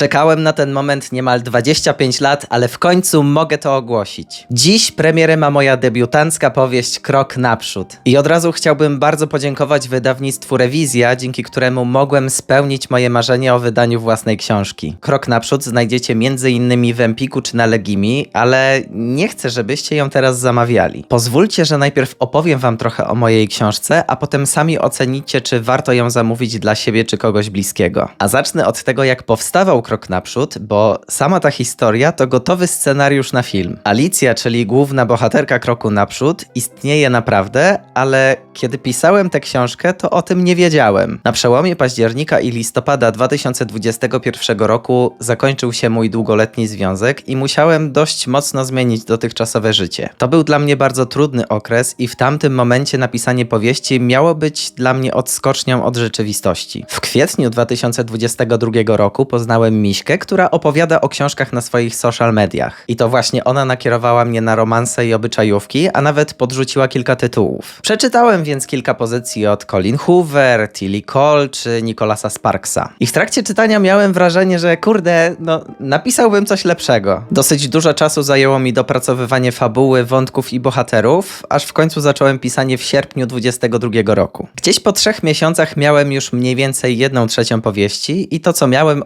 Czekałem na ten moment niemal 25 lat, ale w końcu mogę to ogłosić. Dziś premierę ma moja debiutancka powieść Krok Naprzód. I od razu chciałbym bardzo podziękować wydawnictwu Rewizja, dzięki któremu mogłem spełnić moje marzenie o wydaniu własnej książki. Krok Naprzód znajdziecie m.in. w Empiku czy na Legimi, ale nie chcę, żebyście ją teraz zamawiali. Pozwólcie, że najpierw opowiem wam trochę o mojej książce, a potem sami ocenicie, czy warto ją zamówić dla siebie czy kogoś bliskiego. A zacznę od tego, jak powstawał Krok Naprzód, bo sama ta historia to gotowy scenariusz na film. Alicja, czyli główna bohaterka Kroku Naprzód, istnieje naprawdę, ale kiedy pisałem tę książkę, to o tym nie wiedziałem. Na przełomie października i listopada 2021 roku zakończył się mój długoletni związek i musiałem dość mocno zmienić dotychczasowe życie. To był dla mnie bardzo trudny okres i w tamtym momencie napisanie powieści miało być dla mnie odskocznią od rzeczywistości. W kwietniu 2022 roku poznałem Miśkę, która opowiada o książkach na swoich social mediach. I to właśnie ona nakierowała mnie na romanse i obyczajówki, a nawet podrzuciła kilka tytułów. Przeczytałem więc kilka pozycji od Colin Hoover, Tilly Cole czy Nicolasa Sparksa. I w trakcie czytania miałem wrażenie, że kurde, no napisałbym coś lepszego. Dosyć dużo czasu zajęło mi dopracowywanie fabuły, wątków i bohaterów, aż w końcu zacząłem pisanie w sierpniu 22 roku. Gdzieś po trzech miesiącach miałem już mniej więcej jedną trzecią powieści i to co miałem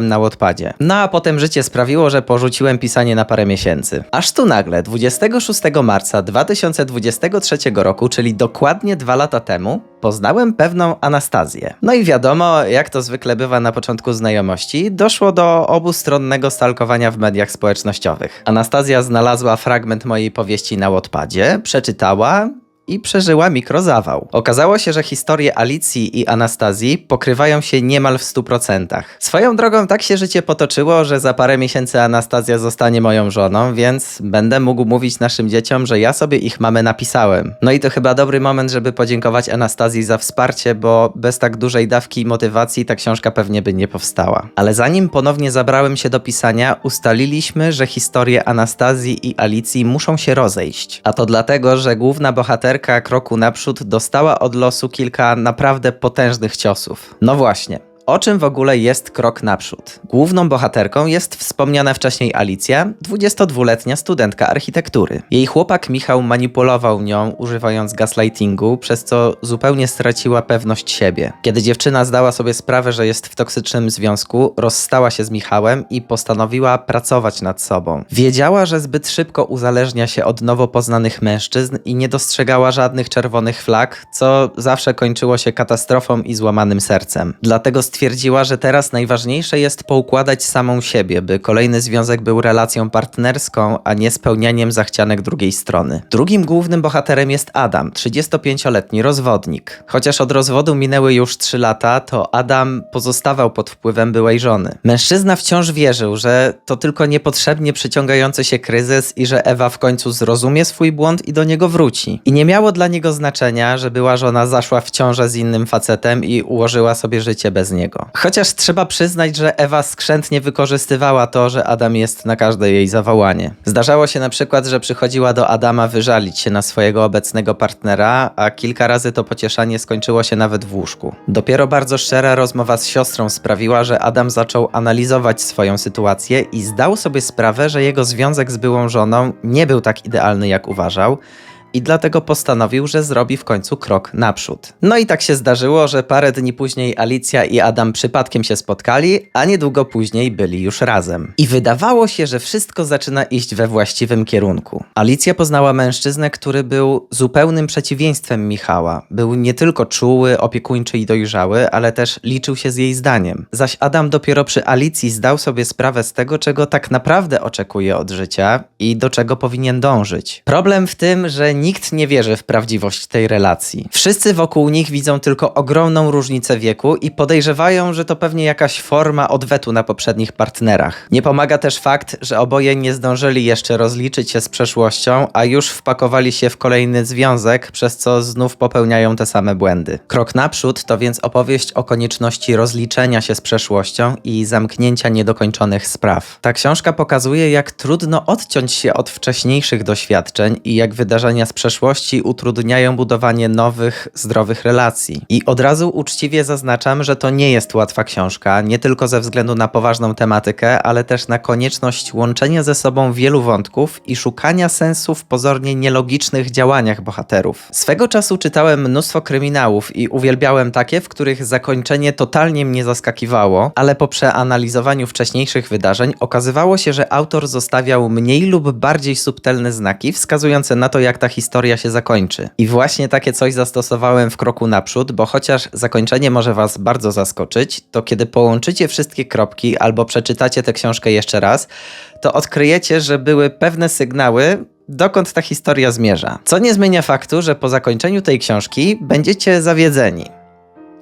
na Wattpadzie. No a potem życie sprawiło, że porzuciłem pisanie na parę miesięcy. Aż tu nagle, 26 marca 2023 roku, czyli dokładnie dwa lata temu, poznałem pewną Anastazję. No i wiadomo, jak to zwykle bywa na początku znajomości, doszło do obustronnego stalkowania w mediach społecznościowych. Anastazja znalazła fragment mojej powieści na Wattpadzie, przeczytała i przeżyła mikrozawał. Okazało się, że historie Alicji i Anastazji pokrywają się niemal w 100%. Swoją drogą tak się życie potoczyło, że za parę miesięcy Anastazja zostanie moją żoną, więc będę mógł mówić naszym dzieciom, że ja sobie ich mamy napisałem. No i to chyba dobry moment, żeby podziękować Anastazji za wsparcie, bo bez tak dużej dawki motywacji ta książka pewnie by nie powstała. Ale zanim ponownie zabrałem się do pisania, ustaliliśmy, że historie Anastazji i Alicji muszą się rozejść. A to dlatego, że główna bohaterka kroku naprzód dostała od losu kilka naprawdę potężnych ciosów. No właśnie. O czym w ogóle jest krok naprzód? Główną bohaterką jest wspomniana wcześniej Alicja, 22-letnia studentka architektury. Jej chłopak Michał manipulował nią, używając gaslightingu, przez co zupełnie straciła pewność siebie. Kiedy dziewczyna zdała sobie sprawę, że jest w toksycznym związku, rozstała się z Michałem i postanowiła pracować nad sobą. Wiedziała, że zbyt szybko uzależnia się od nowo poznanych mężczyzn i nie dostrzegała żadnych czerwonych flag, co zawsze kończyło się katastrofą i złamanym sercem. Dlatego stwierdziła, że teraz najważniejsze jest poukładać samą siebie, by kolejny związek był relacją partnerską, a nie spełnianiem zachcianek drugiej strony. Drugim głównym bohaterem jest Adam, 35-letni rozwodnik. Chociaż od rozwodu minęły już 3 lata, to Adam pozostawał pod wpływem byłej żony. Mężczyzna wciąż wierzył, że to tylko niepotrzebnie przyciągający się kryzys i że Ewa w końcu zrozumie swój błąd i do niego wróci. I nie miało dla niego znaczenia, że była żona zaszła w ciążę z innym facetem i ułożyła sobie życie bez niego. Chociaż trzeba przyznać, że Ewa skrzętnie wykorzystywała to, że Adam jest na każde jej zawołanie. Zdarzało się na przykład, że przychodziła do Adama wyżalić się na swojego obecnego partnera, a kilka razy to pocieszanie skończyło się nawet w łóżku. Dopiero bardzo szczera rozmowa z siostrą sprawiła, że Adam zaczął analizować swoją sytuację i zdał sobie sprawę, że jego związek z byłą żoną nie był tak idealny, jak uważał i dlatego postanowił, że zrobi w końcu krok naprzód. No i tak się zdarzyło, że parę dni później Alicja i Adam przypadkiem się spotkali, a niedługo później byli już razem. I wydawało się, że wszystko zaczyna iść we właściwym kierunku. Alicja poznała mężczyznę, który był zupełnym przeciwieństwem Michała. Był nie tylko czuły, opiekuńczy i dojrzały, ale też liczył się z jej zdaniem. Zaś Adam dopiero przy Alicji zdał sobie sprawę z tego, czego tak naprawdę oczekuje od życia i do czego powinien dążyć. Problem w tym, że nikt nie wierzy w prawdziwość tej relacji. Wszyscy wokół nich widzą tylko ogromną różnicę wieku i podejrzewają, że to pewnie jakaś forma odwetu na poprzednich partnerach. Nie pomaga też fakt, że oboje nie zdążyli jeszcze rozliczyć się z przeszłością, a już wpakowali się w kolejny związek, przez co znów popełniają te same błędy. Krok naprzód to więc opowieść o konieczności rozliczenia się z przeszłością i zamknięcia niedokończonych spraw. Ta książka pokazuje, jak trudno odciąć się od wcześniejszych doświadczeń i jak wydarzenia z przeszłości utrudniają budowanie nowych, zdrowych relacji. I od razu uczciwie zaznaczam, że to nie jest łatwa książka, nie tylko ze względu na poważną tematykę, ale też na konieczność łączenia ze sobą wielu wątków i szukania sensu w pozornie nielogicznych działaniach bohaterów. Swego czasu czytałem mnóstwo kryminałów i uwielbiałem takie, w których zakończenie totalnie mnie zaskakiwało, ale po przeanalizowaniu wcześniejszych wydarzeń okazywało się, że autor zostawiał mniej lub bardziej subtelne znaki wskazujące na to, jak ta historia się zakończy. I właśnie takie coś zastosowałem w kroku naprzód, bo chociaż zakończenie może Was bardzo zaskoczyć, to kiedy połączycie wszystkie kropki albo przeczytacie tę książkę jeszcze raz, to odkryjecie, że były pewne sygnały, dokąd ta historia zmierza. Co nie zmienia faktu, że po zakończeniu tej książki będziecie zawiedzeni.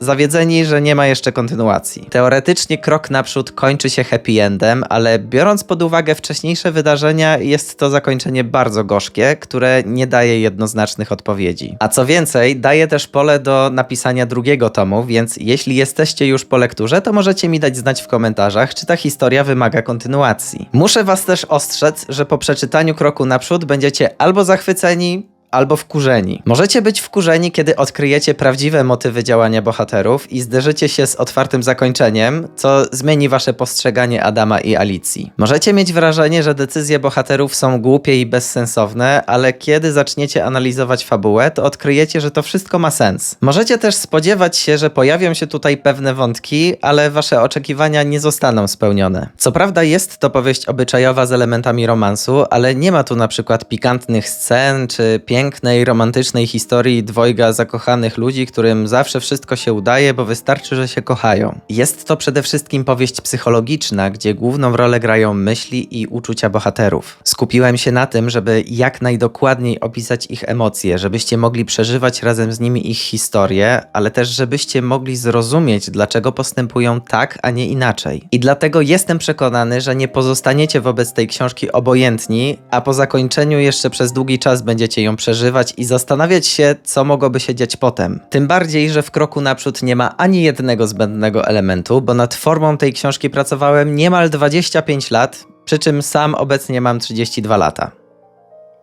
Zawiedzeni, że nie ma jeszcze kontynuacji. Teoretycznie krok naprzód kończy się happy endem, ale biorąc pod uwagę wcześniejsze wydarzenia, jest to zakończenie bardzo gorzkie, które nie daje jednoznacznych odpowiedzi. A co więcej, daje też pole do napisania drugiego tomu, więc jeśli jesteście już po lekturze, to możecie mi dać znać w komentarzach, czy ta historia wymaga kontynuacji. Muszę was też ostrzec, że po przeczytaniu kroku naprzód będziecie albo zachwyceni, albo wkurzeni. Możecie być wkurzeni, kiedy odkryjecie prawdziwe motywy działania bohaterów i zderzycie się z otwartym zakończeniem, co zmieni wasze postrzeganie Adama i Alicji. Możecie mieć wrażenie, że decyzje bohaterów są głupie i bezsensowne, ale kiedy zaczniecie analizować fabułę, to odkryjecie, że to wszystko ma sens. Możecie też spodziewać się, że pojawią się tutaj pewne wątki, ale wasze oczekiwania nie zostaną spełnione. Co prawda jest to powieść obyczajowa z elementami romansu, ale nie ma tu na przykład pikantnych scen czy pięknej, romantycznej historii dwojga zakochanych ludzi, którym zawsze wszystko się udaje, bo wystarczy, że się kochają. Jest to przede wszystkim powieść psychologiczna, gdzie główną rolę grają myśli i uczucia bohaterów. Skupiłem się na tym, żeby jak najdokładniej opisać ich emocje, żebyście mogli przeżywać razem z nimi ich historię, ale też żebyście mogli zrozumieć, dlaczego postępują tak, a nie inaczej. I dlatego jestem przekonany, że nie pozostaniecie wobec tej książki obojętni, a po zakończeniu jeszcze przez długi czas będziecie ją przeżywać i zastanawiać się, co mogłoby się dziać potem. Tym bardziej, że w kroku naprzód nie ma ani jednego zbędnego elementu, bo nad formą tej książki pracowałem niemal 25 lat, przy czym sam obecnie mam 32 lata.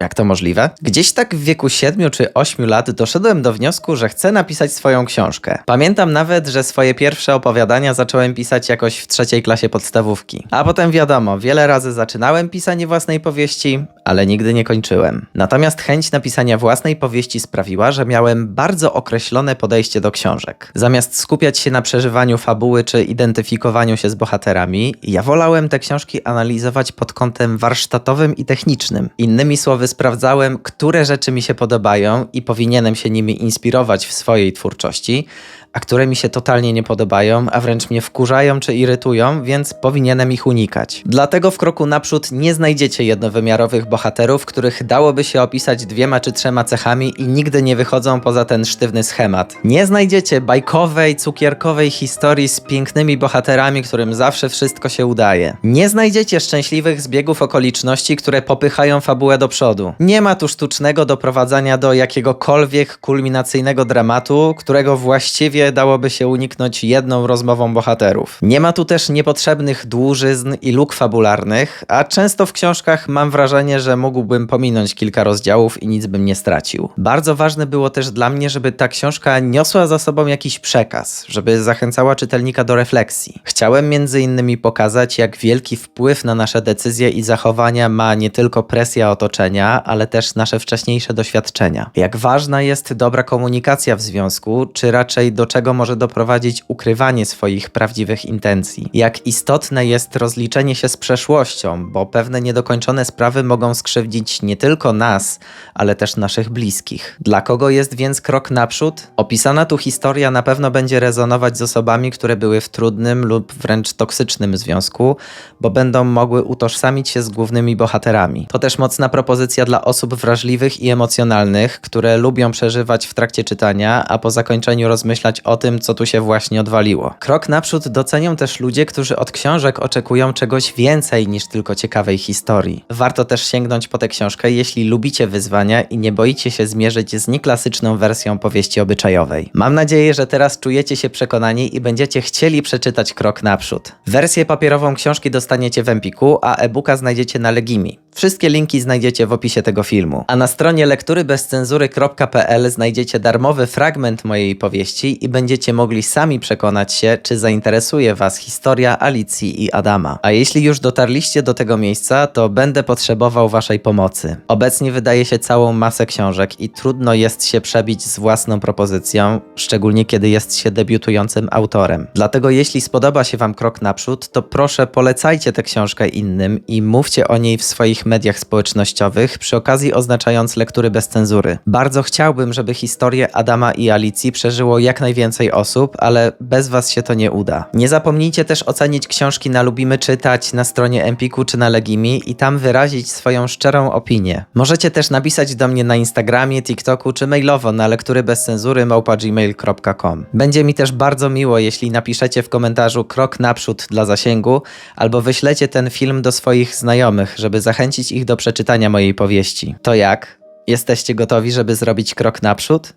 Jak to możliwe? Gdzieś tak w wieku 7 czy 8 lat doszedłem do wniosku, że chcę napisać swoją książkę. Pamiętam nawet, że swoje pierwsze opowiadania zacząłem pisać jakoś w trzeciej klasie podstawówki. A potem wiadomo, wiele razy zaczynałem pisanie własnej powieści, ale nigdy nie kończyłem. Natomiast chęć napisania własnej powieści sprawiła, że miałem bardzo określone podejście do książek. Zamiast skupiać się na przeżywaniu fabuły czy identyfikowaniu się z bohaterami, ja wolałem te książki analizować pod kątem warsztatowym i technicznym. Innymi słowy, sprawdzałem, które rzeczy mi się podobają i powinienem się nimi inspirować w swojej twórczości, a które mi się totalnie nie podobają, a wręcz mnie wkurzają czy irytują, więc powinienem ich unikać. Dlatego w kroku naprzód nie znajdziecie jednowymiarowych bohaterów, których dałoby się opisać dwiema czy trzema cechami i nigdy nie wychodzą poza ten sztywny schemat. Nie znajdziecie bajkowej, cukierkowej historii z pięknymi bohaterami, którym zawsze wszystko się udaje. Nie znajdziecie szczęśliwych zbiegów okoliczności, które popychają fabułę do przodu. Nie ma tu sztucznego doprowadzania do jakiegokolwiek kulminacyjnego dramatu, którego właściwie dałoby się uniknąć jedną rozmową bohaterów. Nie ma tu też niepotrzebnych dłużyzn i luk fabularnych, a często w książkach mam wrażenie, że mógłbym pominąć kilka rozdziałów i nic bym nie stracił. Bardzo ważne było też dla mnie, żeby ta książka niosła za sobą jakiś przekaz, żeby zachęcała czytelnika do refleksji. Chciałem między innymi pokazać, jak wielki wpływ na nasze decyzje i zachowania ma nie tylko presja otoczenia, ale też nasze wcześniejsze doświadczenia. Jak ważna jest dobra komunikacja w związku, czy raczej do czego może doprowadzić ukrywanie swoich prawdziwych intencji. Jak istotne jest rozliczenie się z przeszłością, bo pewne niedokończone sprawy mogą skrzywdzić nie tylko nas, ale też naszych bliskich. Dla kogo jest więc krok naprzód? Opisana tu historia na pewno będzie rezonować z osobami, które były w trudnym lub wręcz toksycznym związku, bo będą mogły utożsamić się z głównymi bohaterami. To też mocna propozycja dla osób wrażliwych i emocjonalnych, które lubią przeżywać w trakcie czytania, a po zakończeniu rozmyślać o tym, co tu się właśnie odwaliło. Krok naprzód docenią też ludzie, którzy od książek oczekują czegoś więcej niż tylko ciekawej historii. Warto też sięgnąć po tę książkę, jeśli lubicie wyzwania i nie boicie się zmierzyć z nieklasyczną wersją powieści obyczajowej. Mam nadzieję, że teraz czujecie się przekonani i będziecie chcieli przeczytać Krok naprzód. Wersję papierową książki dostaniecie w Empiku, a e-booka znajdziecie na Legimi. Wszystkie linki znajdziecie w opisie tego filmu. A na stronie lekturybezcenzury.pl znajdziecie darmowy fragment mojej powieści i będziecie mogli sami przekonać się, czy zainteresuje Was historia Alicji i Adama. A jeśli już dotarliście do tego miejsca, to będę potrzebował Waszej pomocy. Obecnie wydaje się całą masę książek i trudno jest się przebić z własną propozycją, szczególnie kiedy jest się debiutującym autorem. Dlatego jeśli spodoba się Wam krok naprzód, to proszę polecajcie tę książkę innym i mówcie o niej w swoich mediach społecznościowych, przy okazji oznaczając lektury bez cenzury. Bardzo chciałbym, żeby historię Adama i Alicji przeżyło jak najwięcej osób, ale bez Was się to nie uda. Nie zapomnijcie też ocenić książki na Lubimy Czytać na stronie Empiku czy na Legimi i tam wyrazić swoją szczerą opinię. Możecie też napisać do mnie na Instagramie, TikToku czy mailowo na lektury bez cenzury małpa.gmail.com. Będzie mi też bardzo miło, jeśli napiszecie w komentarzu krok naprzód dla zasięgu albo wyślecie ten film do swoich znajomych, żeby zachęcić ich do przeczytania mojej powieści. To jak? Jesteście gotowi, żeby zrobić krok naprzód?